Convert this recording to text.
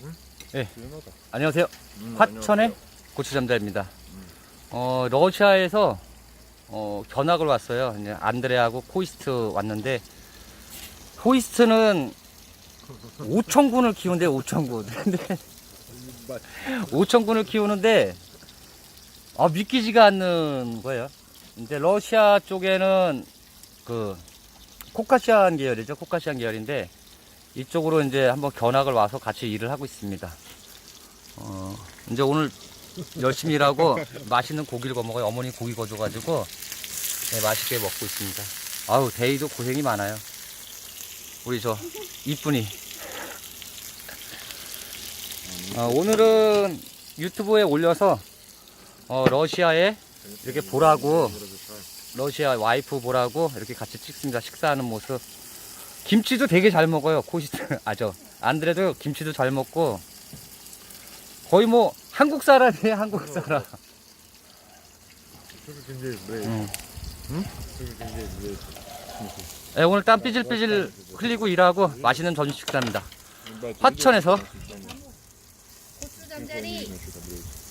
시원하다. 안녕하세요. 음, 화천의. 고추잠자입니다. 어, 러시아에서 어, 견학을 왔어요. 이제 안드레하고 코이스트 왔는데 코이스트는 5천군을 키우는데 5천군. 근데 5천군을 키우는데 아, 믿기지가 않는 거예요. 이제 러시아 쪽에는 그 코카시안 계열이죠. 코카시안 계열인데 이쪽으로 이제 한번 견학을 와서 같이 일을 하고 있습니다. 어, 이제 오늘 열심히 일하고 맛있는 고기를 구워 먹어요. 어머니 고기 구워줘가지고 네, 맛있게 먹고 있습니다. 아우 데이도 고생이 많아요. 우리 저 이쁜이. 어, 오늘은 유튜브에 올려서 어, 러시아에 이렇게 보라고 러시아 와이프 보라고 이렇게 같이 찍습니다. 식사하는 모습. 김치도 되게 잘 먹어요. 코시트 아저 안드레도 김치도 잘 먹고 거의 뭐 한국 사람이에요. 한국 사람. 저기 굉장히 왜? 응. 응? 저기 굉장히 왜? 네, 오늘 땀 삐질삐질 흘리고 일하고 맛있는 점심 식사입니다. 화천에서 고추 잠자리